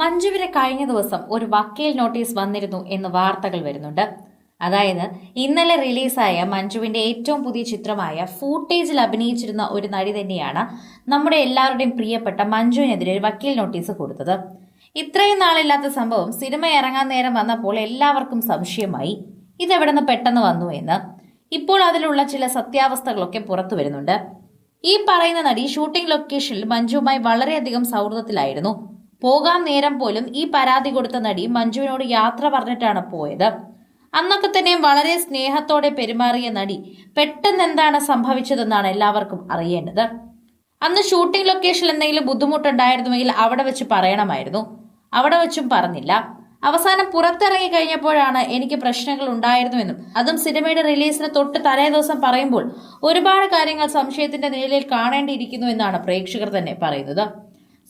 മഞ്ജുവിന് കഴിഞ്ഞ ദിവസം ഒരു വക്കീൽ നോട്ടീസ് വന്നിരുന്നു എന്ന് വാർത്തകൾ വരുന്നുണ്ട്. അതായത് ഇന്നലെ റിലീസായ മഞ്ജുവിന്റെ ഏറ്റവും പുതിയ ചിത്രമായ ഫൂട്ടേജിൽ അഭിനയിച്ചിരുന്ന ഒരു നടി തന്നെയാണ് നമ്മുടെ എല്ലാവരുടെയും പ്രിയപ്പെട്ട മഞ്ജുവിനെതിരെ ഒരു വക്കീൽ നോട്ടീസ് കൊടുത്തത്. ഇത്രയും നാളില്ലാത്ത സംഭവം സിനിമ ഇറങ്ങാൻ നേരം വന്നപ്പോൾ എല്ലാവർക്കും സംശയമായി. ഇതെവിടെന്ന് പെട്ടെന്ന് വന്നു എന്ന്. ഇപ്പോൾ അതിലുള്ള ചില സത്യാവസ്ഥകളൊക്കെ പുറത്തു വരുന്നുണ്ട്. ഈ പറയുന്ന നടി ഷൂട്ടിംഗ് ലൊക്കേഷനിൽ മഞ്ജുവുമായി വളരെയധികം സൗഹൃദത്തിലായിരുന്നു. പോകാൻ നേരം പോലും ഈ പരാതി കൊടുത്ത നടി മഞ്ജുവിനോട് യാത്ര പറഞ്ഞിട്ടാണ് പോയത്. അന്നൊക്കെ തന്നെ വളരെ സ്നേഹത്തോടെ പെരുമാറിയ നടി പെട്ടെന്ന് എന്താണ് സംഭവിച്ചതെന്നാണ് എല്ലാവർക്കും അറിയേണ്ടത്. അന്ന് ഷൂട്ടിംഗ് ലൊക്കേഷൻ എന്തെങ്കിലും ബുദ്ധിമുട്ടുണ്ടായിരുന്നുവെങ്കിൽ അവിടെ വെച്ച് പറയണമായിരുന്നു. അവിടെ വെച്ചും പറഞ്ഞില്ല. അവസാനം പുറത്തിറങ്ങി കഴിഞ്ഞപ്പോഴാണ് എനിക്ക് പ്രശ്നങ്ങൾ ഉണ്ടായിരുന്നുവെന്നും അതും സിനിമയുടെ റിലീസിന് തൊട്ട് തലേ ദിവസം പറയുമ്പോൾ ഒരുപാട് കാര്യങ്ങൾ സംശയത്തിന്റെ നിഴലിൽ കാണേണ്ടിയിരിക്കുന്നു എന്നാണ് പ്രേക്ഷകർ തന്നെ പറയുന്നത്.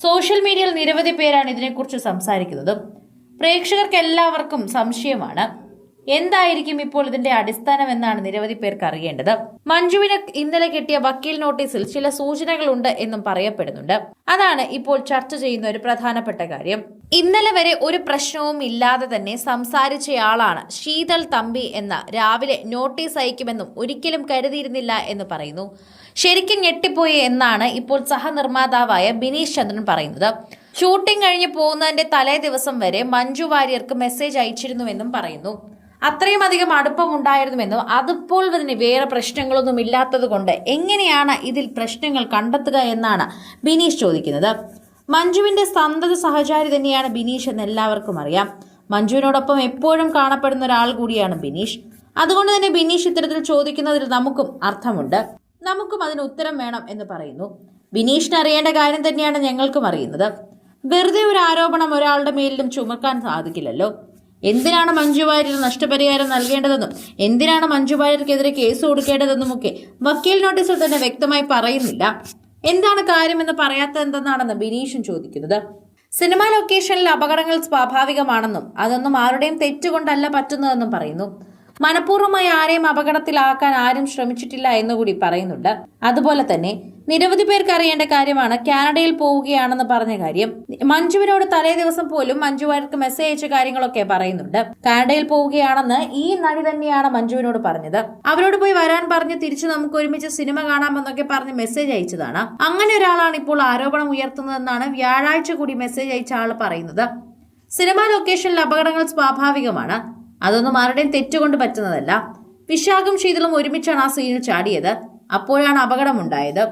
സോഷ്യൽ മീഡിയയിൽ നിരവധി പേരാണ് ഇതിനെക്കുറിച്ച് സംസാരിക്കുന്നതും. പ്രേക്ഷകർക്ക് എല്ലാവർക്കും സംശയമാണ്. എന്തായിരിക്കും ഇപ്പോൾ ഇതിന്റെ അടിസ്ഥാനം എന്നാണ് നിരവധി പേർക്ക് അറിയേണ്ടത്. മഞ്ജുവിന് ഇന്നലെ കിട്ടിയ വക്കീൽ നോട്ടീസിൽ ചില സൂചനകളുണ്ട് എന്നും പറയപ്പെടുന്നുണ്ട്. അതാണ് ഇപ്പോൾ ചർച്ച ചെയ്യുന്ന ഒരു പ്രധാനപ്പെട്ട കാര്യം. ഇന്നലെ വരെ ഒരു പ്രശ്നവും ഇല്ലാതെ തന്നെ സംസാരിച്ചയാളാണ് ശീതൾ തമ്പി എന്ന രാവിലെ നോട്ടീസ് അയക്കുമെന്നും ഒരിക്കലും കരുതിയിരുന്നില്ല എന്ന് പറയുന്നു. ശരിക്കും ഞെട്ടിപ്പോയി എന്നാണ് ഇപ്പോൾ സഹനിർമ്മാതാവായ ബിനീഷ് ചന്ദ്രൻ പറയുന്നത്. ഷൂട്ടിംഗ് കഴിഞ്ഞ് പോകുന്നതിന്റെ തലേ ദിവസം വരെ മഞ്ജു വാര്യർക്ക് മെസ്സേജ് അയച്ചിരുന്നുവെന്നും പറയുന്നു. അത്രയും അധികം അടുപ്പമുണ്ടായിരുന്നുവെന്നും അതിപ്പോൾ ഇതിന് വേറെ പ്രശ്നങ്ങളൊന്നും ഇല്ലാത്തത് കൊണ്ട് എങ്ങനെയാണ് ഇതിൽ പ്രശ്നങ്ങൾ കണ്ടെത്തുക എന്നാണ് ബിനീഷ് ചോദിക്കുന്നത്. മഞ്ജുവിന്റെ സന്തത സഹചാരി തന്നെയാണ് ബിനീഷ് എന്ന് എല്ലാവർക്കും അറിയാം. മഞ്ജുവിനോടൊപ്പം എപ്പോഴും കാണപ്പെടുന്ന ഒരാൾ കൂടിയാണ് ബിനീഷ്. അതുകൊണ്ട് തന്നെ ബിനീഷ് ഇത്തരത്തിൽ ചോദിക്കുന്നതിൽ നമുക്കും അർത്ഥമുണ്ട്. നമുക്കും അതിന് ഉത്തരം വേണം എന്ന് പറയുന്നു. ബിനീഷിന് അറിയേണ്ട കാര്യം തന്നെയാണ് ഞങ്ങൾക്കും അറിയുന്നത്. വെറുതെ ഒരു ആരോപണം ഒരാളുടെ മേലിലും ചുമക്കാൻ സാധിക്കില്ലല്ലോ. എന്തിനാണ് മഞ്ജു വാര്യർ നഷ്ടപരിഹാരം നൽകേണ്ടതെന്നും എന്തിനാണ് മഞ്ജു വാര്യർക്കെതിരെ കേസ് കൊടുക്കേണ്ടതെന്നുമൊക്കെ വക്കീൽ നോട്ടീസിൽ തന്നെ വ്യക്തമായി പറയുന്നില്ല. എന്താണ് കാര്യമെന്ന് പറയാത്തതെന്തെന്നാണെന്ന് ബിനീഷും ചോദിക്കുന്നത്. സിനിമാ ലൊക്കേഷനിൽ അപകടങ്ങൾ സ്വാഭാവികമാണെന്നും അതൊന്നും ആരുടെയും തെറ്റുകൊണ്ടല്ല പറ്റുന്നതെന്നും പറയുന്നു. മനഃപൂർവമായി ആരെയും അപകടത്തിലാക്കാൻ ആരും ശ്രമിച്ചിട്ടില്ല എന്ന് കൂടി പറയുന്നുണ്ട്. അതുപോലെ തന്നെ നിരവധി പേർക്ക് അറിയേണ്ട കാര്യമാണ് കാനഡയിൽ പോവുകയാണെന്ന് പറഞ്ഞ കാര്യം. മഞ്ജുവിനോട് തലേ ദിവസം പോലും മഞ്ജു വാര്യർക്ക് മെസ്സേജ് അയച്ച കാര്യങ്ങളൊക്കെ പറയുന്നുണ്ട്. കാനഡയിൽ പോവുകയാണെന്ന് ഈ നടി തന്നെയാണ് മഞ്ജുവിനോട് പറഞ്ഞത്. അവരോട് പോയി വരാൻ പറഞ്ഞ് തിരിച്ച് നമുക്ക് ഒരുമിച്ച് സിനിമ കാണാമെന്നൊക്കെ പറഞ്ഞ് മെസ്സേജ് അയച്ചതാണ്. അങ്ങനെ ഒരാളാണ് ഇപ്പോൾ ആരോപണം ഉയർത്തുന്നതെന്നാണ് വ്യാഴാഴ്ച കൂടി മെസ്സേജ് അയച്ച ആൾ പറയുന്നത്. സിനിമാ ലൊക്കേഷനിൽ അപകടങ്ങൾ സ്വാഭാവികമാണ്. അതൊന്നും ആരുടെയും തെറ്റുകൊണ്ട് പറ്റുന്നതല്ല. വിശാഖും ശീതളും ഒരുമിച്ചാണ് ആ സീനിൽ ചാടിയത്. അപ്പോഴാണ് അപകടമുണ്ടായത്.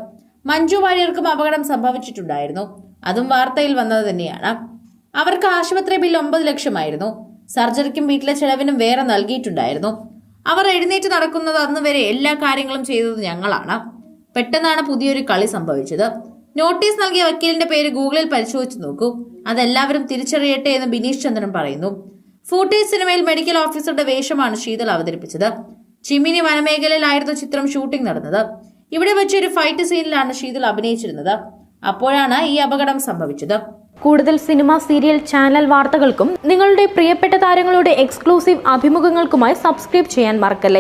മഞ്ജു വാര്യർക്കും അപകടം സംഭവിച്ചിട്ടുണ്ടായിരുന്നു. അതും വാർത്തയിൽ വന്നത് തന്നെയാണ്. അവർക്ക് ആശുപത്രി ബിൽ ഒമ്പത് ലക്ഷമായിരുന്നു. സർജറിക്കും വീട്ടിലെ ചെലവിനും വേറെ നൽകിയിട്ടുണ്ടായിരുന്നു. അവർ എഴുന്നേറ്റ് നടക്കുന്നത് അന്ന് വരെ എല്ലാ കാര്യങ്ങളും ചെയ്തത് ഞങ്ങളാണ്. പെട്ടെന്നാണ് പുതിയൊരു കളി സംഭവിച്ചത്. നോട്ടീസ് നൽകിയ വക്കീലിന്റെ പേര് ഗൂഗിളിൽ പരിശോധിച്ചു നോക്കൂ. അതെല്ലാവരും തിരിച്ചറിയട്ടെ എന്ന് ബിനീഷ് ചന്ദ്രൻ പറയുന്നു. ഫൂട്ടേജ് സിനിമയിൽ മെഡിക്കൽ ഓഫീസറുടെ വേഷമാണ് ശീതൾ അവതരിപ്പിച്ചത്. ചിമിനി വനമേഖലയിലായിരുന്നു ചിത്രം ഷൂട്ടിംഗ് നടന്നത്. ഇവിടെ വെച്ച് ഒരു ഫൈറ്റ് സീനിലാണ് ശീതൾ അഭിനയിച്ചിരുന്നത്. അപ്പോഴാണ് ഈ അപകടം സംഭവിച്ചത്. കൂടുതൽ സിനിമ സീരിയൽ ചാനൽ വാർത്തകൾക്കും നിങ്ങളുടെ പ്രിയപ്പെട്ട താരങ്ങളുടെ എക്സ്ക്ലൂസീവ് അഭിമുഖങ്ങൾക്കുമായി സബ്സ്ക്രൈബ് ചെയ്യാൻ മറക്കല്ലേ?